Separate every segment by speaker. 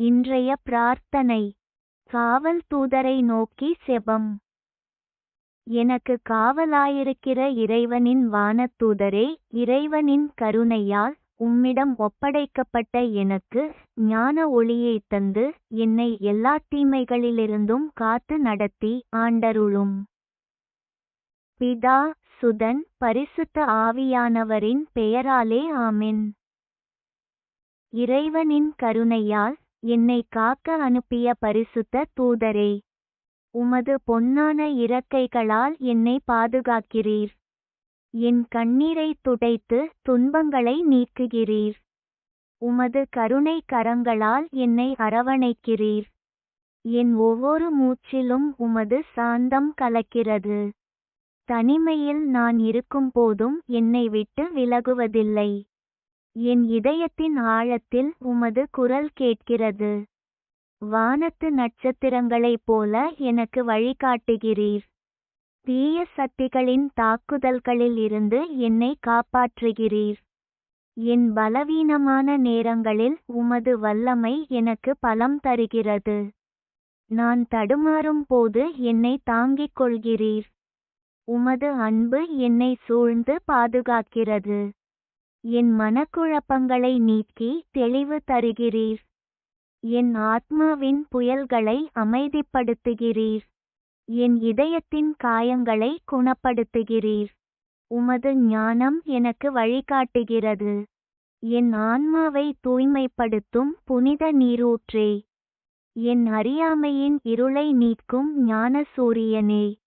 Speaker 1: இன்றைய பிரார்த்தனை. காவல் தூதரை நோக்கி செபம். எனக்கு காவலாயிருக்கிற இறைவனின் வானத்தூதரே இறைவனின் கருணையால் உம்மிடம் ஒப்படைக்கப்பட்ட எனக்கு ஞான ஒளியைத் தந்து என்னை எல்லா தீமைகளிலிருந்தும் காத்து நடத்தி ஆண்டருளும். பிதா சுதன் பரிசுத்த ஆவியானவரின் பெயராலே ஆமென். இறைவனின் கருணையால் என்னை காக்க அனுப்பிய பரிசுத்த தூதரே உமது பொன்னான இறக்கைகளால் என்னை பாதுகாக்கிறீர். என் கண்ணீரை துடைத்து துன்பங்களை நீக்குகிறீர். உமது கருணை கரங்களால் என்னை அரவணைக்கிறீர். என் ஒவ்வொரு மூச்சிலும் உமது சாந்தம் கலக்கிறது. தனிமையில் நான் இருக்கும்போதும் என்னை விட்டு விலகுவதில்லை. என் இதயத்தின் ஆழத்தில் உமது குரல் கேட்கிறது. வானத்து நட்சத்திரங்களைப் போல எனக்கு வழிகாட்டுகிறீர். தீய சக்திகளின் தாக்குதல்களில் இருந்து என்னை காப்பாற்றுகிறீர். என் பலவீனமான நேரங்களில் உமது வல்லமை எனக்கு பலம் தருகிறது. நான் தடுமாறும் போது என்னை தாங்கிக் கொள்கிறீர். உமது அன்பு என்னை சூழ்ந்து பாதுகாக்கிறது. என் மனக்குழப்பங்களை நீக்கி தெளிவு தருகிறீர். என் ஆத்மாவின் புயல்களை அமைதிப்படுத்துகிறீர். என் இதயத்தின் காயங்களை குணப்படுத்துகிறீர். உமது ஞானம் எனக்கு வழிகாட்டுகிறது. என் ஆன்மாவை தூய்மைப்படுத்தும் புனித நீரூற்றே. என் அறியாமையின் இருளை நீக்கும் ஞான சூரியனே.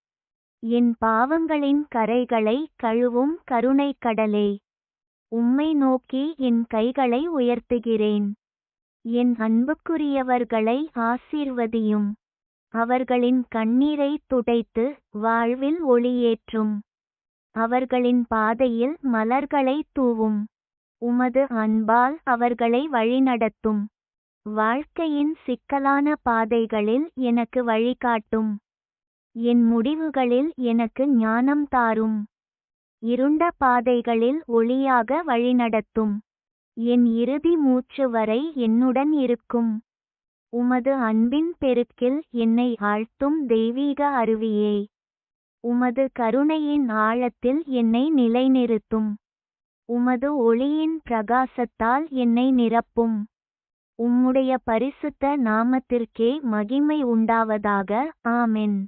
Speaker 1: என் பாவங்களின் கரைகளை கழுவும் கருணை கடலே. உம்மை நோக்கி என் கைகளை உயர்த்துகிறேன். என் அன்புக்குரியவர்களை ஆசீர்வதியும். அவர்களின் கண்ணீரை துடைத்து வாழ்வில் ஒளியேற்றும். அவர்களின் பாதையில் மலர்களை தூவும். உமது அன்பால் அவர்களை வழிநடத்தும். வாழ்க்கையின் சிக்கலான பாதைகளில் எனக்கு வழிகாட்டும். என் முடிவுகளில் எனக்கு ஞானம் தாரும். இருண்ட பாதைகளில் ஒளியாக வழிநடத்தும். என் இறுதி மூச்சு வரை என்னுடன் இருக்கும். உமது அன்பின் பெருக்கில் என்னை ஆழ்த்தும் தெய்வீக அருவியே. உமது கருணையின் ஆழத்தில் என்னை நிலைநிறுத்தும். உமது ஒளியின் பிரகாசத்தால் என்னை நிரப்பும். உம்முடைய பரிசுத்த நாமத்திற்கே மகிமை உண்டாவதாக. ஆமென்.